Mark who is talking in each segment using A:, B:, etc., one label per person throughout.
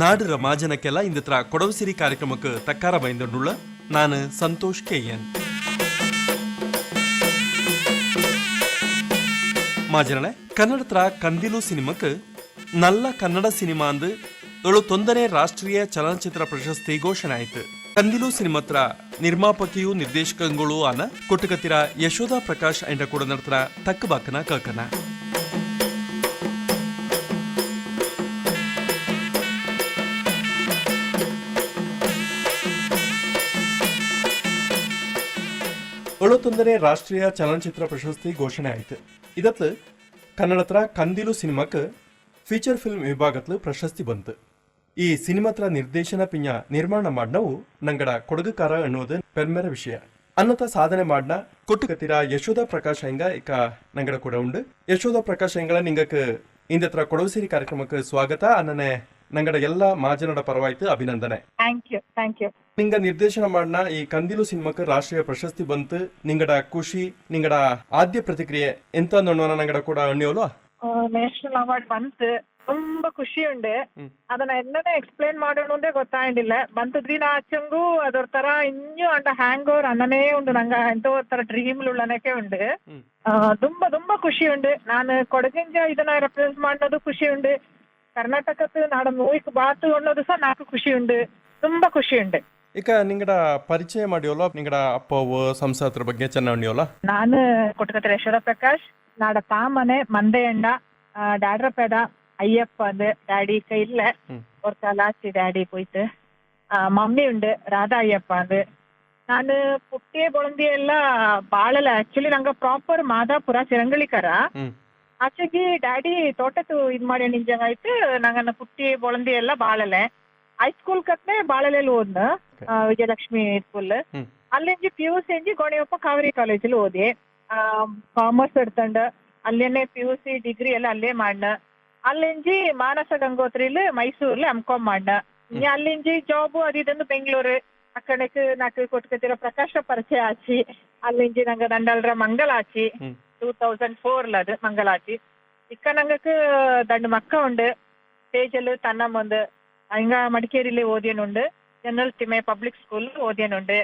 A: ನಾಡು இந்த ಇಂದತ್ರ ಕೊಡವಸಿರಿ ಕಾರ್ಯಕ್ರಮಕ್ಕೆ ತಕ್ಕಾರ ಬೈಂದುಳ್ಳ ನಾನು ಸಂತೋಷ್ ಕೆ ಎನ್. ಮಾಜನಳೆ ಕನ್ನಡತ್ರ ಕಂದಿಲು ಸಿನಿಮಾಕ್ಕೆ ನಲ್ಲ ಕನ್ನಡ ಸಿನಿಮಾ ಅಂದು ತೊಂದನೇ ರಾಷ್ಟ್ರೀಯ ಚಲನಚಿತ್ರ ಪ್ರಶಸ್ತಿ ಘೋಷಣೆ ಆಯ್ತು. ಕಂದಿಲು ಸಿನಿಮಾತ್ರ ನಿರ್ಮಾಪಕಿಯು ನಿರ್ದೇಶಕಗಳು ಆನ ಕೊಟ್ಟುಕತ್ತಿರ ಯಶೋಧ ಪ್ರಕಾಶ್ ಅಂಡ ಕೂಡ ನಡ್ತರ ತಕ್ಕಬಾಕನ ಕಕನ ತೊಂದರೆ ರಾಷ್ಟ್ರೀಯ ಚಲನಚಿತ್ರ ಪ್ರಶಸ್ತಿ ಘೋಷಣೆ ಆಯಿತು. ಇದತ್ತು ಕನ್ನಡತ್ರ ಕಂದಿಲು ಸಿನಿಮಾಕ್ಕೆ ಫೀಚರ್ ಫಿಲ್ಮ್ ವಿಭಾಗತ್ಲು ಪ್ರಶಸ್ತಿ ಬಂತು. ಈ ಸಿನಿಮಾತ್ರ ನಿರ್ದೇಶನ ಪಿಂಜ ನಿರ್ಮಾಣ ಮಾಡ್ನವು ನಂಗಡ ಕೊಡಗುಕಾರ ಅನ್ನೋದು ಪೆರ್ಮೆರ ವಿಷಯ. ಅನ್ನತ ಸಾಧನೆ ಮಾಡ್ನ ಕೊಟ್ಟುಕತ್ತಿರ ಯಶೋಧ ಪ್ರಕಾಶ್ ಹೆಂಗ ಇಕ ನಂಗಡ ಕೂಡ ಉಂಡು. ಯಶೋಧ ಪ್ರಕಾಶ್ ಹೆಂಗಳ ನಿಂಗಕ್ಕೆ ಇಂದತ್ರ ಕೊಡವಸಿರಿ ಕಾರ್ಯಕ್ರಮಕ್ಕೆ ಸ್ವಾಗತ. ಅನ್ನನೆ ನಂಗಡ ಎಲ್ಲ ಮಾಜನಡ ಪರವಾಯ್ತು ಅಭಿನಂದನೆ.
B: ಥ್ಯಾಂಕ್ ಯು ಥ್ಯಾಂಕ್ ಯು
A: ನಿಂಗ ನಿರ್ದೇಶನ ಮಾಡ್ನ ಈ ಕಂದಿಲು ಸಿನಿಮಾಕ್ಕೆ ರಾಷ್ಟ್ರೀಯ ಪ್ರಶಸ್ತಿ ಬಂತು ನಿಂಗಡ ಖುಷಿ ನಿಂಗಡ ಆದ್ಯ ಪ್ರತಿಕ್ರಿಯೆ ಎಂತ ನೋಡೋಣ ನಂಗಡ ಕೂಡ ಅಣ್ಣಿಯೋಲು
B: ನ್ಯಾಷನಲ್ ಅವಾರ್ಡ್ ಬಂತು ತುಂಬಾ ಖುಷಿ ಉಂಡೆ. ಅದನ್ನ ಎಲ್ಲನೇ ಎಕ್ಸ್ಪ್ಲೇನ್ ಮಾಡೋಣ ಅಂದ್ರೆ ಗೊತ್ತಾಗಿಲ್ಲ ಬಂತು ದಿನ ಆಚಂಗು ಅದರ ತರ ಇನ್ನೂ ಅಂಡ ಹ್ಯಾಂಗ್ ಓವರ್ ಅನ್ನನೇ ಉಂಡು ನಂಗ ಎಂತೋ ತರ ಡ್ರೀಮ್ ಉಳ್ಳನಕ್ಕೆ ಉಂಡು. ತುಂಬಾ ತುಂಬಾ ಖುಷಿ ಉಂಡು. ನಾನು ಕೊಡಗಿಂಜ ಇದನ್ನ ರೆಪ್ರೆಸೆಂಟ್ ಮಾಡೋದು ಖುಷಿ ಉಂಡು. ಕರ್ನಾಟಕದ ನಾಡ ಮೂವಿಕ್ ಬಾತು ಅನ್ನೋದು ಸಹ ನಾಲ್ಕು ಖುಷಿ ಉಂಡು ತುಂಬಾ ಖುಷಿ ಉಂಡು
A: ಈಗ ನಿಂಗಡ ಪರಿಚಯ ಮಾಡಿಯೋಲ್ಲ ನಿಂಗಡ ಅಪ್ಪವು ಸಂಸಾತ್ರ ಬಗ್ಗೆ ಚೆನ್ನಾಗಿ ಅಣ್ಣಿಯೋಲ್ಲ
B: ನಾನು ಕೊಟ್ಟಕತ್ರ ಯಶೋಧ ಪ್ರಕಾಶ್ ನಾಡ ತಾಮನೆ ಮಂದೆಯಣ್ಣ டாடரப்பேட ஐயப்பா வந்து டாடி கையில
A: ம்.
B: ஒரு கலாச்சி டாடி போயிட்டு ಆ, ಮಮ್ಮಿ ಉಂಡು ರಾಧಾ ಅಯ್ಯಪ್ಪ ಅಂದು ನಾನು ಪುಟ್ಟಿಯ ಬೊಳಂದಿ ಎಲ್ಲ ಬಾಳಲ ಆಕ್ಚುಲಿ ನಂಗೆ ಪ್ರಾಪರ್ ಮಾದಾಪುರ ಚಿರಂಗಳಿಕರ
A: ಹ್ಮ್
B: ಆಚೆಗೆ ಡ್ಯಾಡಿ ತೋಟದ್ದು ಇದ್ ಮಾಡಿ ನಿಂಜಂಗ್ ಆಯ್ತು ನಂಗನ್ನ ಪುಟ್ಟಿ ಬೊಳಂದಿ ಎಲ್ಲ ಬಾಳಲೆ ಹೈಸ್ಕೂಲ್ ಕತ್ನೆ ಬಾಳಲೆಲ್ಲಿ ಓದ್ನ. ಆ, ವಿಜಯಲಕ್ಷ್ಮಿ ಸ್ಕೂಲ್. ಅಲ್ಲಿಂಜಿ ಪಿ ಯು ಸಿ ಇಂಜಿ ಗೋಣಿಯಪ್ಪ ಕಾವೇರಿ ಕಾಲೇಜಲ್ಲಿ ಓದಿ. ಕಾಮರ್ಸ್ ಎಡ್ತಂಡ ಅಲ್ಲೇನೆ ಪಿ ಯು ಸಿ ಡಿಗ್ರಿ ಎಲ್ಲ ಅಲ್ಲೇ ಮಾಡ್ನ. ಅಲ್ಲಿಂಜಿ ಮಾನಸ ಗಂಗೋತ್ರಿಲಿ ಮೈಸೂರ್ಲಿ ಕಾಮ್ ಮಾಡ್ನ. ಇನ್ನ ಅಲ್ಲಿಂಜಿ ಜಾಬ್ ಅದು ಇದಂದು ಬೆಂಗಳೂರು. ಅಕ್ಕಡಕ್ಕೆ ನಾಲ್ಕು ಕೊಟ್ಕೊತಿರೋ ಪ್ರಕಾಶ ಪರಿಚಯ ಆಚಿ. ಅಲ್ಲಿಂಜಿ ನಂಗ ದಂಡಲ್ರ ಮಂಗಲಾಚಿ
A: ಹ್ಮ್.
B: టూ థౌజండ్ ఫోర్లో అది మంగళాచి ఇక్కడ ನಂಗಕ್ಕೆ ದಂಡು ಮಕ್ಕ ಉಂಡು ಪೇಜಲು ತನ್ನಮ್ಮ ಒಂದು ಹಿಂಗ ಮಡಿಕೇರಿಲಿ ಓದಿಯನುಂಡು ಜನರಲ್ ತಿಮ್ಮೆ ಪಬ್ಲಿಕ್ ಸ್ಕೂಲ್ ಓದಿಯನುಂಡು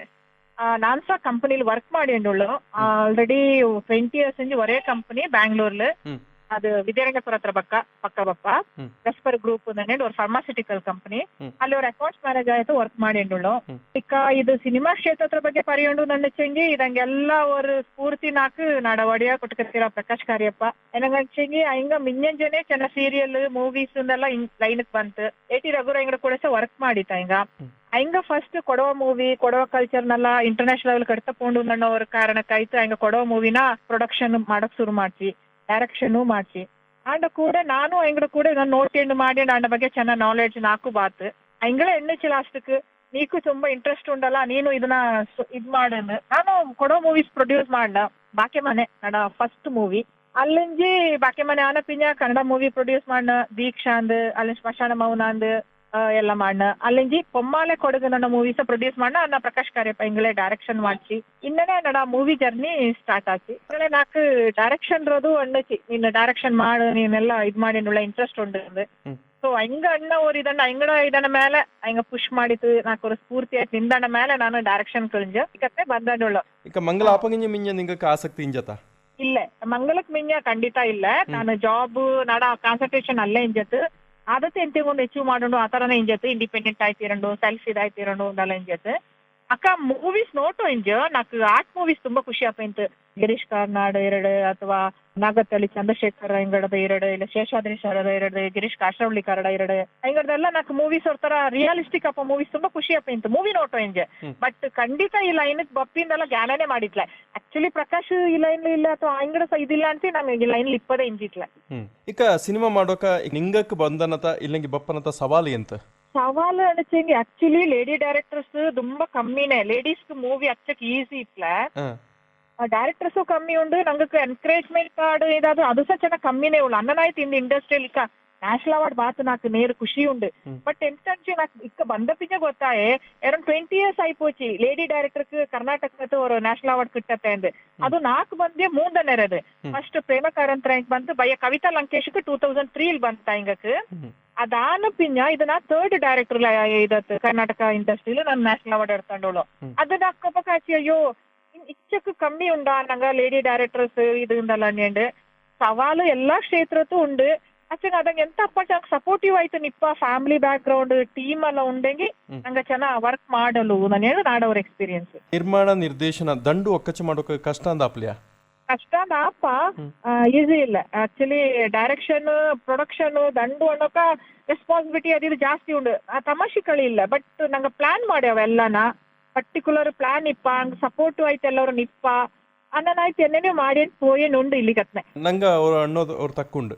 B: ನಾನು ಸಹ ಕಂಪನಿಲಿ ವರ್ಕ್ ಮಾಡಿ ಉಳ್ಳು ಆಲ್ರೆಡಿ ಟ್ವೆಂಟಿ ಇಯರ್ಸ್ ಇಂಜಿ ಒರೇ ಕಂಪನಿ ಬ್ಯಾಂಗ್ಳೂರ್ಲು ಅದು ವಿದ್ಯಾರಣ್ಯಪುರ ಹತ್ರ ಪಕ್ಕ ಪಕ್ಕ ಬಪ್ಪ ವೆಸ್ಪರ್ ಗ್ರೂಪ್ ಹೇಳಿ ಅವ್ರ ಫಾರ್ಮಾಸ್ಯೂಟಿಕಲ್ ಕಂಪನಿ ಅಲ್ಲಿ ಅವ್ರ ಅಕೌಂಟ್ಸ್ ಮ್ಯಾನೇಜ್ ಆಯ್ತು ವರ್ಕ್
A: ಮಾಡಿಂಡು
B: ಇಕ್ಕ ಇದು ಸಿನಿಮಾ ಕ್ಷೇತ್ರದ ಬಗ್ಗೆ ಪರಿಯೊಂಡು ನನ್ನ ಚೆಂಗಿ ಇದಂಗೆಲ್ಲ ಅವ್ರ ಸ್ಫೂರ್ತಿ ನಾಕು ನಾಡ ಒಡೆಯ ಕೊಟ್ಕರ್ತಿರ ಪ್ರಕಾಶ್ ಕಾರ್ಯಪ್ಪ. ಏನಂಗ ಚೆಂಗಿ ಹಿಂಗ ಮಿಂಜಂಜನೆ ಚೆನ್ನ ಸೀರಿಯಲ್ ಮೂವೀಸ್ ಎಲ್ಲ ಲೈನ್ ಬಂತು. ಏಟಿ ರಘುರ ಹಿಂಗ ಕೂಡ ವರ್ಕ್ ಮಾಡಿತ ಹಿಂಗ. ಹಂಗ first Kodava movie Kodava culture ನೆಲ್ಲ ಇಂಟರ್ನ್ಯಾಷನಲ್ ಲೆವೆಲ್ ಕಟ್ತಾ ಪೋಂಡು ಅನ್ನೋ ಅವ್ರ ಕಾರಣಕ್ಕಾಯ್ತು ಹಂಗ ಕೊಡವ ಮೂವಿನ ಪ್ರೊಡಕ್ಷನ್ ಮಾಡಕ್ ಶುರು ಮಾಡ್ತಿ ಡೈರೆಕ್ಷನ್ ಮಾಡ್ಸಿ ಅಂಡ ಕೂಡ ನಾನು ಹಿಂಗಡ ಕೂಡ ನಾನು ನೋಡ್ಕೊಂಡು ಮಾಡಿ ನನ್ನ ಬಗ್ಗೆ ಚೆನ್ನಾಗಿ ನಾಲೆಡ್ಜ್ ನಾಕು ಬಾತ್ ಹಿಂಗಳ ಎಣ್ಣೆ ಲಾಸ್ಟ್ಕ್ ನೀಕು ತುಂಬಾ ಇಂಟ್ರೆಸ್ಟ್ ಉಂಡಲ್ಲ ನೀನು ಇದನ್ನ ಸ- ಇದ್ ಮಾಡಂದು ನಾನು ಕೊಡೋ ಮೂವೀಸ್ ಪ್ರೊಡ್ಯೂಸ್ ಮಾಡ್ದ ಬಾಕೆ ಮನೆ ನಡ ಫಸ್ಟ್ ಮೂವಿ ಅಲ್ಲಿಂಜಿ ಬಾಕೆ ಮನೆ ಆನ ಪಿಂಜ ಕನ್ನಡ ಮೂವಿ ಪ್ರೊಡ್ಯೂಸ್ ಮಾಡ್ನ ದೀಕ್ಷಾ ಅಂದ್ ಅಲ್ಲಿ ಸ್ಮಶಾನ ಮೌನ ಅಂದ್ ಆ, ಎಲ್ಲ ಮಾಡ್ನ ಅಲ್ಲಿಂಜಿ ಪೊಮ್ಮಾಲೆ ಕೊಡಗು ನನ್ನ ಮೂವೀಸ್ ಪ್ರೊಡ್ಯೂಸ್ ಮಾಡ್ನ ಅನ್ನ ಪ್ರಕಾಶ್ ಕಾರ್ಯಪ್ಪ ಹಿಂಗಳೇ ಡೈರೆಕ್ಷನ್ ಮಾಡ್ಸಿ. ಇನ್ನನೇ ನಡ ಮೂವಿ ಜರ್ನಿ ಸ್ಟಾರ್ಟ್ ಆಚಿ ಹಿಂಗಳೇ ನಾಕ್ ಡೈರೆಕ್ಷನ್ ರೋದು ಅಣ್ಣಚಿ ನೀನು ಡೈರೆಕ್ಷನ್ ಮಾಡು ನೀನೆಲ್ಲ ಇದ್ ಮಾಡಿ ಒಳ್ಳೆ ಇಂಟ್ರೆಸ್ಟ್ ಉಂಡು
A: ಹ್ಮ್.
B: ಸೊ ಹಿಂಗ ಅಣ್ಣ ಅವ್ರು ಇದನ್ನ ಹಿಂಗಡ ಇದನ್ನ ಮೇಲೆ ಹಿಂಗ ಪುಷ್ ಮಾಡಿತು ನಾಲ್ಕು ಅವ್ರ ಸ್ಫೂರ್ತಿ ಆಯ್ತು. ನಿಂದಣ್ಣ ಮೇಲೆ ನಾನು ಡೈರೆಕ್ಷನ್ ಕಳಿಂಜ ಕತ್ತೆ ಬಂದಣ್ಣುಳ್ಳು.
A: ಈಗ ಮಂಗಲ ಆಪಂಗಿಂಜ ಮಿಂಜ ನಿಂಗಕ್ಕೆ ಆಸಕ್ತಿ ಇಂಜತ?
B: ಇಲ್ಲ. ಮಂಗಲಕ್ ಮಿಂಜ ಖಂಡಿತ ಇಲ್ಲ. ನಾನು ಜಾಬ್ ನಡ ಕಾನ್ಸಂಟ್ರೇಷನ್ ಅಲ್ಲೇ ಇಂಜತ್ ಅದತ್ತೆ ಎಂತೆಗೊಂದು ಅಚೀವ್ ಮಾಡೋಣ ಆ ಥರನೇ ಇಂಜತ್ತು ಇಂಡಿಪೆಂಡೆಂಟ್ ಆಯ್ತಿರಂಡು ಸೆಲ್ಫ್ ಇದಾಯ್ತಿರಂಡು ಒಂದೆಲ್ಲ ಇಂಜತ್ತು ಅಕ್ಕ ಮೂವೀಸ್ ನೋಟು ಇಂಜ ನಾಕ್ ಆರ್ಟ್ ಮೂವೀಸ್ ತುಂಬಾ ಖುಷಿ ಆಪೈಂತು ಗಿರೀಶ್ ಕಾರ್ನಾಡ್ ಎರಡು ಅಥವಾ ನಾಗತಲಿ ಚಂದ್ರಶೇಖರ್ ಹಿಂಗಡದ ಎರಡು ಇಲ್ಲ ಶೇಷಾದ್ರಿ ಶಾರದ ಎರಡು ಗಿರೀಶ್ ಕಾಶ್ರವಳ್ಳಿ ಕರಡ ಎರಡು. ಹಿಂಗಡದೆಲ್ಲ ನಾಕ್ ಮೂವೀಸ್ ಅವ್ರ ತರ ರಿಯಾಲಿಸ್ಟಿಕ್ ಅಪ್ಪ ಮೂವೀಸ್ ತುಂಬಾ ಖುಷಿ ಆಪೈಂತು ಮೂವಿ ನೋಟು ಇಂಜ. ಬಟ್ ಖಂಡಿತ ಈ ಲೈನ್ ಬಪ್ಪಿಂದೆಲ್ಲ ಗ್ಯಾನೇ ಮಾಡಿದ್ಲೆ. ಆಕ್ಚುಲಿ ಪ್ರಕಾಶ್ ಈ ಲೈನ್ ಇಲ್ಲ ಅಥವಾ ಅಂಗಡ ಇದಿಲ್ಲ ಅಂತ ನಮಗೆ ಈ ಲೈನ್ ಇಪ್ಪದೇ ಇಂಜಿತ್ಲ
A: ಈಗ ಸಿನಿಮಾ ಮಾಡೋಕ ನಿಂಗಕ್ ಬಂದನತ ಇಲ್ಲಂಗಿ ಬಪ್ಪನತ ಸವಾಲು ಎಂತ?
B: ಸವಾಲು ಅನಿಸಂಗೆ ಆಕ್ಚುಲಿ ಲೇಡಿ ಡೈರೆಕ್ಟರ್ಸ್ ತುಂಬಾ ಕಮ್ಮಿನೇ ಲೇಡೀಸ್ ಮೂವಿ ಹಚ್ಚಕ್ ಈಸಿ ಇತ್ಲ ಡೈರೆಕ್ಟರ್ಸು ಕಮ್ಮಿ ಉಂಡು ನಂಗೆ ಎನ್ಕರೇಜ್ಮೆಂಟ್ ಕಾರ್ಡ್ ಇದಾದ್ರು ಅದು ಸಹ ಚೆನ್ನಾಗಿ ಕಮ್ಮಿನೇ ಉಳ್ಳು ಅನ್ನನಾಯ್ತು ಇಂದ ಇಂಡಸ್ಟ್ರಿಯಲ್ಲಿ ಇಕ್ಕ ನ್ಯಾಷನಲ್ ಅವಾರ್ಡ್ ಬಾತು ನಾಕು ನೇರು ಖುಷಿ ಉಂಡು
A: ಹ್ಮ್.
B: ಬಟ್ ಎಂತಂಚೆ ನಾಕ್ ಇಕ್ಕ ಬಂದ ಪಿಂಜ ಗೊತ್ತಾಯೆ ಎರಡು ಟ್ವೆಂಟಿ ಇಯರ್ಸ್ ಆಯ್ಪೋಚಿ ಲೇಡಿ ಡೈರೆಕ್ಟರ್ಗೆ ಕರ್ನಾಟಕ ಅವರು ನ್ಯಾಷನಲ್ ಅವಾರ್ಡ್ ಕಿಟ್ಟತ್ತೆ ಅಂದ್ ಅದು ನಾಲ್ಕು ಬಂದೆ ಮೂಂದನೇ ಇರೋದು
A: ಹ್ಮ್.
B: ಫಸ್ಟ್ ಪ್ರೇಮ ಕಾರಂತರ ಹೆಂಗ್ ಬಂತು ಬಯ್ಯ ಕವಿತಾ ಲಂಕೇಶ್ಗೆ ಟೂ ತೌಸಂಡ್ ತ್ರೀಲ್ ಬಂತ ಹಿಂಗಕ್ ಅದಾನ ಪಿಂಜ ಇದನ್ನ ಥರ್ಡ್ ಡೈರೆಕ್ಟರ್ ಇದತ್ತು ಕರ್ನಾಟಕ ಇಂಡಸ್ಟ್ರಿಲಿ ನಾನು ನ್ಯಾಷನಲ್ ಅವಾರ್ಡ್
A: ಎಡ್ತಾಂಡೋಳು
B: ಅದನ್ನ ಅಕ್ಕಪ್ಪ ಕಾಚಿ ಅಯ್ಯೋ ಇನ್ ಇಚ್ಚಕ್ ಕಮ್ಮಿ ಉಂಡ? ನಂಗ ಲೇಡಿ ಡೈರೆಕ್ಟರ್ಸ್ ಇದರಿಂದಲ್ಲ ನೆಂಡ್ ಸವಾಲು ಎಲ್ಲಾ ಕ್ಷೇತ್ರದ್ದು ಉಂಡು. ಅಚ್ಚಂಗ ಅದಂಗ ಎಂತ ಅಪ್ಪ ಸಪೋರ್ಟಿವ್ ಆಯ್ತು ನಿಪ್ಪ ಫ್ಯಾಮಿಲಿ ಬ್ಯಾಕ್ ಗ್ರೌಂಡ್ ಟೀಮ್ ಎಲ್ಲ ಉಂಡಂಗಿ. ನಂಗ ಚೆನ್ನಾಗ್ ವರ್ಕ್ ಮಾಡಲು ನಾನು ಹೇಳು ನಾಡವ್ರ ಎಕ್ಸ್ಪೀರಿಯನ್ಸ್
A: ನಿರ್ಮಾಣ ನಿರ್ದೇಶನ ದಂಡು ಒಕ್ಕಚ್ಚು ಮಾಡೋಕೆ ಕಷ್ಟ ಅಂದ ಅಪ್ಲಿಯಾ?
B: ಕಷ್ಟ ಅಪ್ಪ
A: ಹ್ಮ್.
B: ಈಸಿ ಇಲ್ಲ. ಆಕ್ಚುಲಿ ಡೈರೆಕ್ಷನ್ ಪ್ರೊಡಕ್ಷನ್ ದಂಡು ಅನ್ನೋಕ ರೆಸ್ಪಾನ್ಸಿಬಿಲಿಟಿ ಅದಿದು ಜಾಸ್ತಿ ಉಂಡು ಆ ತಮಾಷೆಗಳು ಇಲ್ಲ. ಬಟ್ ನಂಗೆ ಪ್ಲಾನ್ ಮಾಡ್ಯಾವ ಎಲ್ಲನ ಪರ್ಟಿಕ್ಯುಲರ್ ಪ್ಲಾನ್ ಇಪ್ಪ ಹಂಗ ಸಪೋರ್ಟ್ ಐತೆ ಎಲ್ಲರೂ ನಿಪ್ಪ. ಅನ್ನ ನಾ ಚೆನ್ನೇ ಮಾಡಿ పోయాను ఉండు ಇಲ್ಲಿ ಕತ್ನೆ
A: ನಂಗೆ ಅವ್ರು ಅನ್ನೋದು ಅವ್ರು ತಕ್ಕೊಂಡು.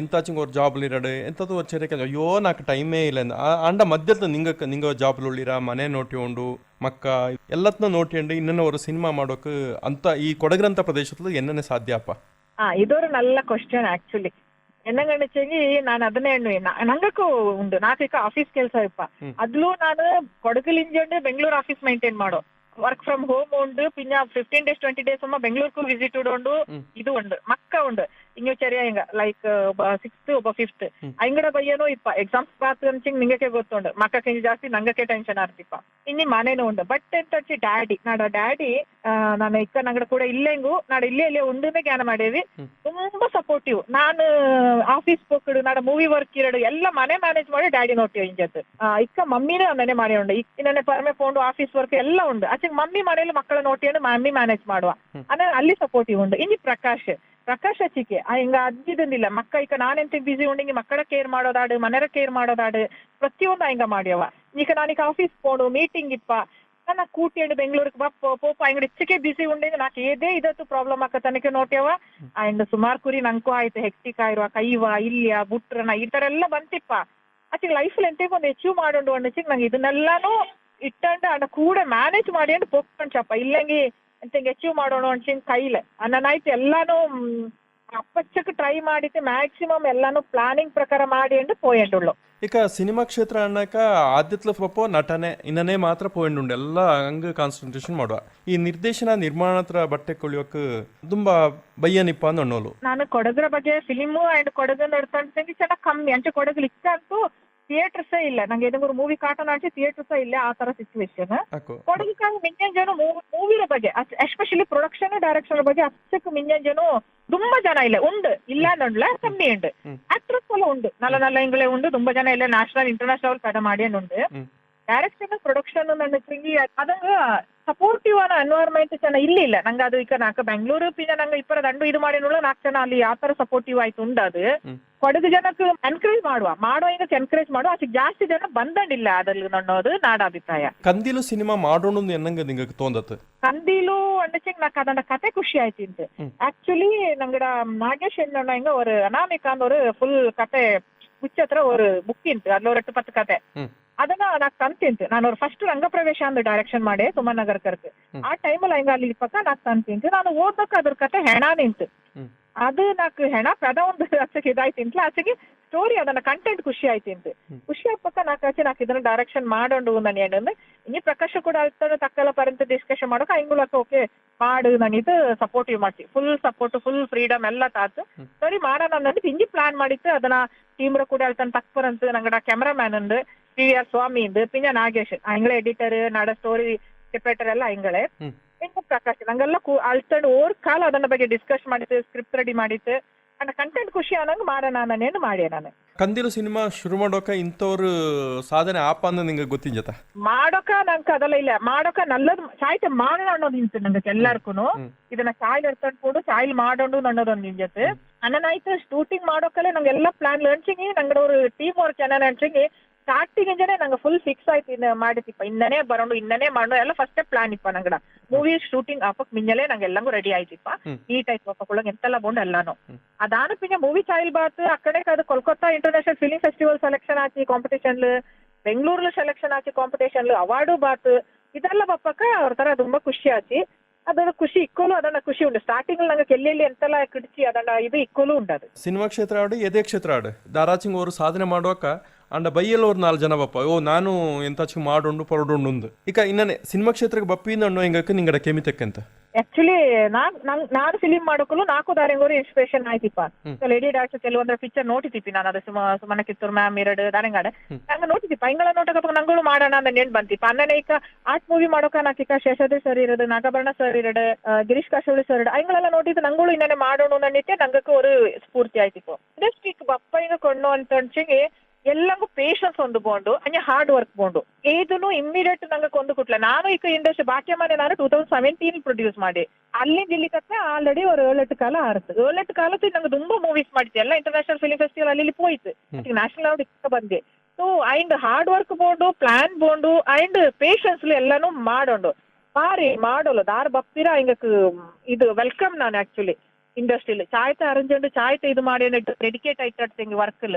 A: ಎಂತಾಚಿಂಗ್ ಅವ್ರ ಜಾಬ್ಲಿ ಇರಡು ಎಂತದ್ದು ಅವ್ರು ಚೆರಕ ಅಯ್ಯೋ ನಾಕ್ ಟೈಮೇ ಇಲ್ಲ ಅಂದ. ಅಂಡ ಮಧ್ಯದ ನಿಂಗ ನಿಂಗ ಜಾಬ್ಲು ಉಳ್ಳಿರ? ಮನೆ ನೋಟಿಕೊಂಡು ಮಕ್ಕ? ಎಲ್ಲತ್ನ ನೋಟಿಕೊಂಡು ಇನ್ನೇನು ಅವರು ಸಿನಿಮಾ ಮಾಡೋಕೆ ಅಂತ ಈ ಕೊಡಗ್ರಂತ ಪ್ರದೇಶದಲ್ಲಿ ಎನ್ನೇ ಸಾಧ್ಯಪ್ಪ
B: ಆ ಇದೊಂದು ನಲ್ಲ ಕ್ವಶನ್ ಆಕ್ಚುಲಿ ಎನ್ನಂಗಣಚೆಗಿ ನಾನು ಅದನ್ನೇ ಹೇಳು ನಂಗಕ್ಕೂ ಉಂಡು ನಾಕೀಗ ಆಫೀಸ್ ಕೆಲಸ ಇಪ್ಪ. ಅದ್ಲೂ ನಾನು ಕೊಡಗಲಿಂದ ಬೆಂಗಳೂರು ಆಫೀಸ್ ಮೈಂಟೈನ್ ಮಾಡೋ. ವರ್ಕ್ ಫ್ರಮ್ ಹೋಮ್ ಉಂಡು ಪಿನ್ನ ಫಿಫ್ಟೀನ್ ಡೇಸ್ ಟ್ವೆಂಟಿ ಡೇಸ್ ಅಮ್ಮ ಬೆಂಗಳೂರ್ಗೂ ವಿಸಿಟ್ ಉಂಡು
A: ಹ್ಮ್.
B: ಇದು ಉಂಡು ಮಕ್ಕ ಉಂಡು ಚರಿಯ ಹಿಂಗ? ಲೈಕ್ ಒಬ್ಬ ಸಿಕ್ಸ್ತ್ ಒಬ್ಬ ಫಿಫ್ತ್
A: ಹ್ಮ್.
B: ಅಂಗಡ ಬಯ್ಯನೂ ಇಪ್ಪ. Exams path ಅಂಚಿಂಗ್ ನಿಂಗಕ್ಕೆ ಗೊತ್ತುಂಡು. ಮಕ್ಕಕ್ಕೆ ಜಾಸ್ತಿ ನಂಗಕ್ಕೆ ಟೆನ್ಷನ್ ಆರ್ತಿಪ್ಪ ಇನ್ನಿ ಮನೇನು ಉಂಡು ಬಟ್ ಎಂತಚ್ಚಿ ಡ್ಯಾಡಿ ನಾಡ ಡ್ಯಾಡಿ ನಾನು ಇಕ್ಕ ನಂಗಡ ಕೂಡ ಇಲ್ಲೆಂಗು ನಾಡ ಇಲ್ಲೇ ಇಲ್ಲೇ ಉಂಡುನೇ ಜ್ಞಾನ ಮಾಡೇವಿ ತುಂಬಾ ಸಪೋರ್ಟಿವ್ ನಾನು ಆಫೀಸ್ ಪೋಕಡು ನಾಡ ಮೂವಿ ವರ್ಕ್ ಇರಡು ಎಲ್ಲ ಮನೆ ಮ್ಯಾನೇಜ್ ಮಾಡಿ ಡ್ಯಾಡಿ ನೋಡ್ತೀವಿ ಇಂಜತ್ ಇಕ್ಕ ಮಮ್ಮಿನೇ ಒಂದನೆ ಮಾಡಿ ಉಂಡು. ಇನ್ನೊಂದೆ ಪರಮೆ ಪೋಂಡು ಆಫೀಸ್ ವರ್ಕ್ ಎಲ್ಲ ಉಂಡು. ಆಚೆ ಮಮ್ಮಿ ಮನೇಲಿ ಮಕ್ಕಳ ನೋಟಿಯನ್ನು ಮಮ್ಮಿ ಮ್ಯಾನೇಜ್ ಮಾಡುವ. ಅಂದ್ರೆ ಅಲ್ಲಿ ಸಪೋರ್ಟಿವ್ ಉಂಡು ಇನ್ನು ಪ್ರಕಾಶ್. ಪ್ರಕಾಶ್ ಚಿಕೆ. ಹಿಂಗ ಅದ್ದಿದಂದಿಲ್ಲ ಮಕ್ಕ ಈಗ ನಾನೆಂತ ಬಿಸಿ ಉಂಡಿಂಗಿ ಮಕ್ಕಳ ಕೇರ್ ಮಾಡೋದಾಡು ಮನೆರ ಕೇರ್ ಮಾಡೋದಾಡು, ಪ್ರತಿಯೊಂದು ಹಿಂಗ ಮಾಡ್ಯವ. ಈಗ ನಾನೀಗ ಆಫೀಸ್ ಪೋಣು ಮೀಟಿಂಗ್ ಇಪ್ಪ ನನ್ನ ಕೂಟಿಯಂಡು ಬೆಂಗಳೂರಿಗೆ ಬಪ್ಪ ಪೋಪ ಅಂಗಡಿ ಹೆಚ್ಚಿಗೆ ಬಿಸಿ ಉಂಡೆ ನಾಕ್ ಏದೇ ಇದತ್ತು ಪ್ರಾಬ್ಲಮ್ ಆಕ ತನಕ ನೋಟ್ಯವ ಅಂಡ್ ಸುಮಾರು ಕುರಿ ನಂಗೂ ಆಯ್ತು ಹೆಕ್ಟಿಕ್ ಆಗಿರುವ ಕೈವ ಇಲ್ಲಿಯ ಬುಟ್ರನ, ಈ ತರ ಎಲ್ಲ ಬಂತಿಪ್ಪ. ಅಚ್ಚಿಗೆ ಲೈಫ್ ಎಂತೆಗೆ ಒಂದು ಅಚೀವ್ ಮಾಡೋಣ ಅನ್ನಚಿಗೆ ನಂಗೆ ಇದನ್ನೆಲ್ಲಾನು ಇಟ್ಟಂಡು ಅಣ್ಣ ಕೂಡ ಮ್ಯಾನೇಜ್ ಮಾಡಿ ಅಂಡ್ ಚಪ್ಪ ಇಲ್ಲಂಗಿ ಎಂತೆಂಗೆ ಅಚೀವ್ ಮಾಡೋಣ ಅನ್ಸಿಂಗ್ ಕೈಲೆ. ನನ್ನಾಯ್ತು ಎಲ್ಲಾನು ಅಪ್ಪಚ್ಚಕ್ಕೆ ಟ್ರೈ ಮಾಡಿದ್ದೆ ಮ್ಯಾಕ್ಸಿಮಮ್ ಎಲ್ಲಾನು ಪ್ಲಾನಿಂಗ್ ಪ್ರಕಾರ ಮಾಡಿ ಅಂಡ್ ಪೋಯಂಡುಳ್ಳು.
A: ಈಗ ಸಿನಿಮಾ ಕ್ಷೇತ್ರ ಅನ್ನಕ ಆದ್ಯತ್ಲ ಪಪ್ಪ ನಟನೆ ಇನ್ನನೇ ಮಾತ್ರ ಪೋಯಿಂಡ್ ಎಲ್ಲ ಹಂಗ ಕಾನ್ಸಂಟ್ರೇಷನ್ ಮಾಡುವ. ಈ ನಿರ್ದೇಶನ ನಿರ್ಮಾಣ ಹತ್ರ ಬಟ್ಟೆ ಕೊಳಿಯೋಕೆ ತುಂಬಾ ಬಯ್ಯನಿಪ್ಪ ಅನ್ನೋಳು
B: ನಾನು ಕೊಡಗರ ಬಗ್ಗೆ ಫಿಲಿಮು ಅಂಡ್ ಕೊಡಗು ನೋಡ್ಕೊಂಡ್ಸಂಗೆ ಚೆನ್ನಾಗಿ ಕಮ್ಮಿ. ಅಂಚೆ ಇಷ್ಟ ಇಕ್ಕಂತೂ ಥಿಯೇಟರ್ಸೇ ಇಲ್ಲ. ನಂಗೆ ಏನಾದ್ರು ಮೂವಿ ಕಾಟನ್ ಆಡ್ಸಿ ಥಿಯೇಟರ್ಸ ಇಲ್ಲ ಆ ತರ ಸಿಚುವೇಶನ್ ಕೊಡಗಿಕಾಗ ಮಿಂಜನ್ ಮೂವಿರ ಬಗ್ಗೆ ಎಸ್ಪೆಷಲಿ ಪ್ರೊಡಕ್ಷನ್ ಡೈರೆಕ್ಷನ್ ಬಗ್ಗೆ ಅಷ್ಟಕ್ಕೆ ಮಿಂಜನ್ ಜನ ತುಂಬಾ ಜನ ಇಲ್ಲ. ಉಂಡು ಇಲ್ಲ ನೋಡ್ಲ ಕಮ್ಮಿ ಉಂಡು. ಆಕ್ಟ್ರೆಸ್ ಎಲ್ಲ ಉಂಡು ನಲ್ಲ ನಲ್ಲ ಇಂಗ್ಲೇ ಉಂಡು ತುಂಬಾ ಜನ ಇಲ್ಲ. ನ್ಯಾಷನಲ್ ಇಂಟರ್ನ್ಯಾಷನಲ್ ಕಡೆ ಮಾಡಿ ಉಂಡು. ಡೈರೆಕ್ಷನ್ ಪ್ರೊಡಕ್ಷನ್ ನನ್ನ ತಿಂಗಿ ಅದಂಗ ಸಪೋರ್ಟಿವ್ ಆನ ಎನ್ವೈರ್ಮೆಂಟ್ ಚೆನ್ನ ಇಲ್ಲಿ ಇಲ್ಲ. ನಂಗೆ ಅದು ಈಗ ನಾಕ ಬೆಂಗಳೂರು ಪಿನ ನಂಗೆ ಇಪ್ಪರ ದಂಡು ಇದು ಮಾಡಿ ನೋಡ ನಾಲ್ಕು ಜನ ಅಲ್ಲಿ ಯಾವ ತರ ಸಪೋರ್ಟಿವ್ ಆಯ್ತು ಉಂಡು ಅದು. ಕೊಡಗು ಜನಕ್ಕೆ ಎನ್ಕರೇಜ್ ಮಾಡುವ ಮಾಡುವ ಈಗ ಎನ್ಕರೇಜ್ ಮಾಡುವ ಅದಕ್ಕೆ ಜಾಸ್ತಿ ಜನ ಬಂದಂಡಿಲ್ಲ ಅದ್ರಲ್ಲಿ ಅನ್ನೋದು ನಾಡ ಅಭಿಪ್ರಾಯ
A: ಕಂದಿಲು ಸಿನಿಮಾ ಮಾಡೋಣ ಎನ್ನಂಗ ನಿಂಗ ತೋಂದತ್ತು
B: ಕಂದೀಲು ಅಂಡಚಿಂಗ್ ನಾಕ್ ಅದನ್ನ ಕತೆ ಖುಷಿ ಆಯ್ತಿಂತು
A: ಹ್ಮ್.
B: ಆಕ್ಚುಲಿ ನಂಗಡ ನಾಗೇಶ್ ಎಣ್ಣಣ್ಣ ಹಿಂಗ ஒரு அனாமிகா ஒரு ஃபுல் கதை உச்சத்துல ஒரு புக் இன்ட்டு அதுல ஒரு எட்டு பத்து கதை
A: ಹ್ಮ್.
B: ಅದನ್ನ ನಾಕ್ ತಂತಿಂತು ನಾನು ಅವ್ರ ಫಸ್ಟ್ ರಂಗಪ್ರವೇಶ ಅಂದು ಡೈರೆಕ್ಷನ್ ಮಾಡಿ ಸುಮನ್ ನಗರ್ ಕರ್ಕ್
A: ಹ್ಮ್.
B: ಆ ಟೈಮಲ್ಲಿ ಹಂಗ ಅಲ್ಲಿ ಪಕ್ಕ ನಾಕ್ ತಂತಿಂತು ನಾನು ಓದಕ್ಕ ಅದ್ರ ಕತೆ ಹೆಣ ನಿಂತು
A: ಹ್ಮ್.
B: ಅದು ನಾಕ್ ಹೆಣಪ್ ಅದ ಒಂದು ಅಚ್ಚಗೆ ಅಂತ ಆಚೆಗೆ ಸ್ಟೋರಿ ಅದನ್ನ ಕಂಟೆಂಟ್ ಖುಷಿ ಆಯ್ತು
A: ಆಯ್ತಿಂತ
B: ಖುಷಿ ಆಗ್ಬೇಕ? ನಾಕ್ ಆಚೆ ನಾಕ್ ಇದನ್ನ ಡೈರೆಕ್ಷನ್ ಮಾಡೋಂಡು ನಾನು ಅಂದ್ರೆ ಇನ್ನಿ ಪ್ರಕಾಶ ಕೂಡ ಆಗ್ತಾನೆ ತಕ್ಕಲ್ಲ ಪರಂತ ಡಿಸ್ಕಷನ್ ಮಾಡೋಕೆ ಐಂಗುಳಕ ಓಕೆ ಮಾಡು ನನಿದು ಸಪೋರ್ಟಿವ್ ಮಾಡ್ತಿ ಫುಲ್ ಸಪೋರ್ಟ್ ಫುಲ್ ಫ್ರೀಡಮ್ ಎಲ್ಲ ತಾತು. ಸರಿ ಮಾಡೋಣ ಅಂದ್ರೆ ಇಂಜಿ ಪ್ಲಾನ್ ಮಾಡಿತ್ತು. ಅದನ್ನ ಟೀಮ್ರ ಕೂಡ ಹೇಳ್ತಾನೆ ತಕ್ಕರಂತ ನಂಗಡ ಕ್ಯಾಮ್ರಾಮ್ಯಾನ್ ಅಂದ್ ಪಿ ಆರ್ ಸ್ವಾಮಿ ಇಂದ್ ಪಿಂಜ ನಾಗೇಶ್ ಅಂಗ್ಳ ಎಡಿಟರ್ ನಡ ಸ್ಟೋರಿ ಎಲ್ಲ ಅಂಗಳೇ ಇನ್ನು ಪ್ರಕಾಶ್? ನಂಗೆಲ್ಲ ಅಳ್ತಡ್ ಓರ್ ಕಾಲ ಅದನ್ನ ಬಗ್ಗೆ ಡಿಸ್ಕಸ್ ಮಾಡಿತ್ತು ಸ್ಕ್ರಿಪ್ಟ್ ರೆಡಿ ಮಾಡಿತ್ತು ಅಣ್ಣ ಕಂಟೆಂಟ್ ಖುಷಿ ಅನ್ನಂಗ್ ಮಾಡೋಣ ನಾನೇನು ಮಾಡ್ಯ ನಾನು.
A: ಕಂದಿಲು ಸಿನಿಮಾ ಶುರು ಮಾಡೋಕ ಇಂಥವ್ರು ಸಾಧನೆ ಆಪ ಅಂದ ನಿಂಗೆ ಗೊತ್ತಿಂಜತ
B: ಮಾಡೋಕ ನಂಗೆ ಅದೆಲ್ಲ ಇಲ್ಲ. ಮಾಡೋಕ ನಲ್ಲದ್ ಸಾಯ್ತೆ ಮಾಡೋಣ ಅನ್ನೋದು ನಿಂತು ನಂಗೆ ಎಲ್ಲಾರ್ಕುನು. ಇದನ್ನ ಸಾಯಿಲ್ ಎಡ್ತಂಡ್ಕೊಂಡು ಸಾಯ್ಲ್ ಮಾಡೋಣ ಅನ್ನೋದೊಂದು ಜೊತೆ. ಅನ್ನನಾಯ್ತು ಶೂಟಿಂಗ್ ಮಾಡೋಕಲ್ಲೇ ನಂಗೆಲ್ಲ ಪ್ಲಾನ್ ಲಂಚಿಂಗಿ ನಂಗೆ ಅವ್ರು ಟೀಮ್ ವರ್ಕ್ ಚೆನ್ನಾಗಿ ಲಂಚಿಂಗಿ ಸ್ಟಾರ್ಟಿಂಗ್ ಇಂಜನೆ ನಂಗೆ ಫುಲ್ ಫಿಕ್ಸ್ ಆಯ್ತು ಇನ್ನ ಮಾಡಿತಿಪ್ಪ ಇನ್ನನೇ ಬರೋಣ ಇನ್ನನೇ ಮಾಡೋಣ ಎಲ್ಲ ಫಸ್ಟೇ ಪ್ಲಾನ್ ಇಪ್ಪ ನಂಗಡ. ಮೂವಿ ಶೂಟಿಂಗ್ ಆಪಕ್ ಮಿಂಜಲೆ ನಂಗೆ ಎಲ್ಲಂಗೂ ರೆಡಿ ಆಯ್ತಿಪ್ಪ
A: ಈ
B: ನೀಟ್ ಆಯ್ತು ಒಪ್ಪಕೊಳ್ಳಂಗೆ ಎಂತೆಲ್ಲ ಬೋಂಡ್ ಎಲ್ಲಾನು. ಅದಾನ ಪಿಂಜ ಮೂವಿ ಚಾಯ್ಲ್ ಬಾತ್ ಅಕ್ಕಡೆ ಅದು Kolkata international film festival selection ಆಚಿ ಕಾಂಪಿಟೇಷನ್ ಬೆಂಗಳೂರು ಸೆಲೆಕ್ಷನ್ ಆಚಿ ಕಾಂಪಿಟೇಷನ್ ಅವಾರ್ಡು ಬಾತ್. ಇದೆಲ್ಲ ಬಪ್ಪಕ್ಕ ಅವ್ರ ತರ ತುಂಬಾ ಖುಷಿ ಆಚಿ. ಅದನ್ನ ಖುಷಿ ಇಕ್ಕೋನು, ಅದನ್ನ ಖುಷಿ ಉಂಟು. ಸ್ಟಾರ್ಟಿಂಗ್ ನಂಗೆ ಎಲ್ಲೆಲ್ಲಿ ಎಂತೆಲ್ಲ ಕಿಡಿಸಿ ಅದನ್ನ ಇದು ಇಕ್ಕೋಲು ಉಂಟದು.
A: ಸಿನಿಮಾ ಕ್ಷೇತ್ರ ಆಡು ಎದೆ ಕ್ಷೇತ್ರ ಆಡು. ದಾರಾಚಿಂಗ್ ಅವರು ಸಾಧನೆ ಮಾಡುವಾಗ ಅಂಡ ಬೈಯಲ್ಲಿ ಅವ್ರು ನಾಲ್ಕು ಜನ ಬಪ್ಪ. ಓ, ನಾನು ಎಂತಾಚು ಮಾಡೋಂಡು ಪರಡೊಂಡು ಈಗ ಇನ್ನೇ ಸಿನಿಮಾ ಕ್ಷೇತ್ರಕ್ಕೆ ಬಪ್ಪಿಂದ ಅಣ್ಣ ಹೆಂಗಕ್ಕೆ ನಿಂಗಡ ಕೆಮಿತಕ್ಕಂತ
B: ಆಕ್ಚುಲಿ ನಾನ್ ನಂಗ್- ನಾನು ಫಿಲಿಂ ಮಾಡೋಕಲು ನಾಲ್ಕು ದಾರೆಂಗೋರು ಇನ್ಸ್ಪಿರೇಷನ್ ಆಯ್ತಿಪ್ಪ. ಲೇಡಿ ಡಾಕ್ಟರ್ ಕೆಲವೊಂದ್ರ ಪಿಕ್ಚರ್ ನೋಟಿತಿಪ್ಪಿ ನಾನು ಅದು ಸುಮ ಸುಮನ ಕಿತ್ತೂರ್ ಮ್ಯಾಮ್ ಎರಡು ದಾರಿಂಗಾಡ ನಂಗ ನೋಡಿದಿಪ್ಪ ಹಿಂಗಳ ನೋಟಕ ನಂಗಳು ಮಾಡೋಣ ಅಂತ ನೆನ್ ಬಂತಿಪ್ಪ ಅನ್ನನೇ ಈಗ ಆರ್ಟ್ ಮೂವಿ ಮಾಡೋಕ ನಾಕಿಕ ಶೇಷಾದ್ರಿ ಸರ್ ಇರೋದು ನಾಗಭರಣ ಸರ್ ಇರೋದು ಗಿರೀಶ್ ಕಾಶೋಳಿ ಸರ್ ಇರೋದು ಹಿಂಗಳೆಲ್ಲ ನೋಡಿದ್ ನಂಗಳು ಇನ್ನೇ ಮಾಡೋಣ ಅನ್ನಿಟ್ಟೆ ನಂಗಕ್ಕೆ ಒಂದು ಸ್ಫೂರ್ತಿ ಆಯ್ತಿಪ್ಪ ಈಗ ಬಪ್ಪ ಈಗ ಕೊಂಡು ಅಂತ ಎಲ್ಲವೂ ಪೇಶನ್ಸ್ ಒಂದು ಬೋಂಡು ಅಂಜೆ ಹಾರ್ಡ್ ವರ್ಕ್ ಬೋಂಡು. ಏದೂ ಇಮ್ಮಿಡಿಯೇಟ್ ನಂಗೆ ಕೊಂದು ಕೊಟ್ಲ. ನಾನು ಈಗ ಇಂಡಸ್ಟ್ರಿ ಬಾಕ್ಯ ಮನೆ ನಾನು ಟೂ ತೌಸಂಡ್ ಸೆವೆಂಟೀನ್ ಪ್ರೊಡ್ಯೂಸ್ ಮಾಡಿ. ಅಲ್ಲಿ ಇಲ್ಲಿ ಕತ್ತೆ ಆಲ್ರೆಡಿ ಕಾಲ ஏழெட்டு காலம் ஆறுது ನಂಗೆ ತುಂಬಾ ಮೂವೀಸ್ ரொம்ப மூவிஸ் மாடிச்சு எல்லாம் இன்டர்நேஷனல் ಅಲ್ಲಿ ஃபெஸ்டிவல் அல்லி ನ್ಯಾಷನಲ್ நேஷனல் ಇಕ್ಕ ಬಂದೆ. ಸೊ ಅಂಡ್ ಹಾರ್ಡ್ ವರ್ಕ್ ಬೋಂಡು ಪ್ಲಾನ್ ಬೋಂಡು ಅಂಡ್ ಪೇಷನ್ಸ್ ಎಲ್ಲಾನು ಮಾಡೋಂಡು. ಬಾರಿ ಮಾಡೋಲ್ಲ. ದಾರ್ ಬಪ್ಪಿರ ಹಿಂಗ ಇದು ವೆಲ್ಕಮ್ ನಾನು ಆಕ್ಚುಲಿ ಇಂಡಸ್ಟ್ರಿಲಿ. ಚಾಯ್ತ ಅರಂಜೊಂಡು ಚಾಯ್ತ ಇದು ಮಾಡಿ ಡೆಡಿಕೇಟ್ ಆಯ್ತು ವರ್ಕ್ಲ್.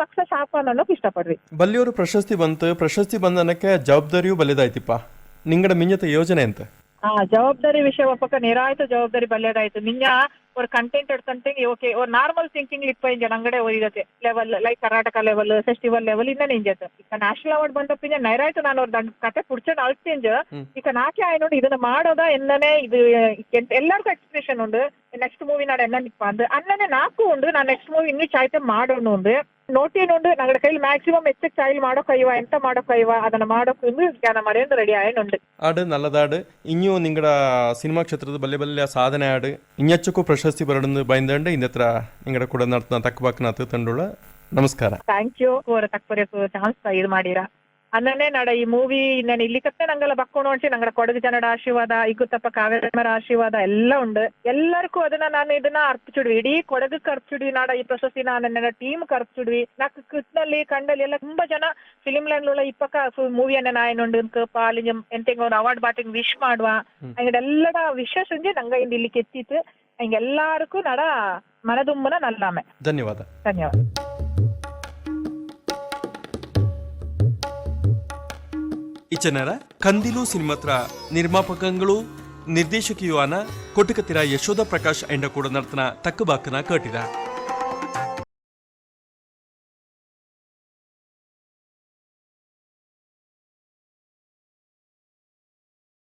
B: ವರ್ಕಲ್ ಸಕ್ಸಸ್ ಅನ್ನೋಕ್ ಇಷ್ಟ ಇಷ್ಟಪಡ್ರಿ.
A: ಬಲ್ಲಿಯವರು ಪ್ರಶಸ್ತಿ ಬಂತು. ಪ್ರಶಸ್ತಿ ಬಂದನಕ್ಕೆ ಜವಾಬ್ದಾರಿಯೂ ಬಲಿದಾಯ್ತಿಪ್ಪ ನಿಂಗಡ ಮಿಂಜತ ಯೋಜನೆ ಅಂತ.
B: ಹಾ ಜವಾಬ್ದಾರಿ ವಿಷಯ ಒಪ್ಪಕ ನಿರಾಯ್ತ ಜವಾಬ್ದಾರಿ ಬಲ್ಯದಾಯ್ತು. ನಿಂಜ ஒரு ಕಂಟೆಂಟ್ ఆర్ ಓಕೆ ఓకే ఓ ಥಿಂಕಿಂಗ್ థింకింగ్ ಇಟ್ಪೈಂಜೆ ನಂಗಡೆ ಓದಿದತೆ level like Karnataka level festival level ಇಂದ ನಿಂಜತ ಈಗ ನ್ಯಾಷನಲ್ ಅವಾರ್ಡ್ ಬಂದಪ್ಪಿಂಜೆ ನೈರಾಯ್ತು ನಾನು ಅವ್ರ ದಂಡ ಕತೆ ಪುಡ್ಚನ್ ಅಳ್ತೇಂಜ ಈಗ ನಾಕೆ ಆಯ್ ನೋಡಿ ಇದನ್ನ ಮಾಡೋದ ಎಲ್ಲನೇ ಇದು ಎಲ್ಲಾರ್ಗು ಎಕ್ಸ್ಪ್ರೆಷನ್ ಉಂಡು ನೆಕ್ಸ್ಟ್ ಮೂವಿ ನಾಡ ಎನ್ನ ನಿಪ್ಪ ಅಂದ್ ಅನ್ನನೆ ನಾಕು ಉಂಡು ನಾನು ನೆಕ್ಸ್ಟ್ ಮೂವಿ ಇನ್ನೂ ಚಾಯ್ತೆ ಮಾಡೋಣ ಉಂಡು ನೋಟೇನುಂಡು ನಗಡ ಕೈಲಿ ಮ್ಯಾಕ್ಸಿಮಮ್ മാക്സിമം ಚಾಯ್ಲ್ ಮಾಡೋ ಕೈವ ಎಂತ ಮಾಡೋ ಕೈವ ಅದನ್ನ ಮಾಡೋಕೆ ಜ್ಞಾನ ಮಾಡಿ ರೆಡಿ ಆಯ್ನುಂಡು
A: ಆಡು ನಲ್ಲದಾಡು. ಇನ್ಯು ನಿಂಗಡ ಸಿನಿಮಾ ಕ್ಷೇತ್ರದ ಬಲ್ಲೆ ಬಲ್ಲೆ ಸಾಧನೆ ಆಡು. ಇನ್ನೆಚ್ಚಕ್ಕೂ ಪ್ರಶಸ್ತಿ ಬರಡನ್ನು ಬೈಂದಂಡ. ಇಂದತ್ರ ನಿಂಗಡ ಕೂಡ ನಡ್ತ ತಕ್ಕಬಾಕ್ನ ತಂಡುಳ. ನಮಸ್ಕಾರ.
B: ಥ್ಯಾಂಕ್ ಯು ಅವರ ತಕ್ಪರ್ಯಕ್ಕೆ ಚಾನ್ಸ್ ಇದು ಮಾಡಿರ. ಅನ್ನನೇ ನಡ ಈ ಮೂವಿ ನಾನು ಇಲ್ಲಿ ಕತ್ತೆ ನಂಗೆಲ್ಲ ಬಕ್ಕೊಂಡು ಹೊಂಟಿ ನಂಗಡ ಕೊಡಗು ಜನಡ ಆಶೀರ್ವಾದ ಇಗುತ್ತಪ್ಪ ಕಾವೇರಮ್ಮರ ಆಶೀರ್ವಾದ ಎಲ್ಲ ಉಂಡು ಎಲ್ಲರಿಗೂ ಅದನ್ನ ನಾನು ಇದನ್ನ ಅರ್ಪಿಸಿಡ್ವಿ ಇಡೀ ಕೊಡಗು ಕರ್ಪಿಸಿಡ್ವಿ ನಾಡ ಈ ಪ್ರಶಸ್ತಿ ನನ್ನ ಟೀಮ್ ಕರ್ಪಿಸಿಡ್ವಿ ನಾಕ್ ಕೃತ್ನಲ್ಲಿ ಕಂಡಲ್ಲಿ ಎಲ್ಲ ತುಂಬಾ ಜನ ಫಿಲಿಂ ಲ್ಯಾಂಡ್ ಇಪ್ಪಕ್ಕ ಮೂವಿಯನ್ನ ನಾಯನುಂಡು ಅಲ್ಲಿ ಎಂತೆಂಗ್ ಒಂದು ಅವಾರ್ಡ್ ಬಾಟಿಂಗ್ ವಿಶ್ ಮಾಡುವ. ಹಂಗೆಲ್ಲಡ ವಿಶ್ವ ಸಂಜೆ ನಂಗ ಇಂದ ಇಲ್ಲಿ ಕೆತ್ತಿತ್ತು ಹಂಗೆಲ್ಲಾರ್ಗೂ ನಡ ಮನದುಂಬನ ನಲ್ಲಾಮೆ.
A: ಧನ್ಯವಾದ.
B: ಧನ್ಯವಾದ.
A: ಇಚನರ ಕಂದಿಲು ಸಿನಿಮಾತ್ರ ನಿರ್ಮಾಪಕಗಳು ನಿರ್ದೇಶಕಿಯು ಆನ ಯಶೋಧ ಪ್ರಕಾಶ್ ಎಂಡ ಕೂಡ ನರ್ತನ ತಕ್ಕಬಾಕನ ಕಟ್ಟಿದ.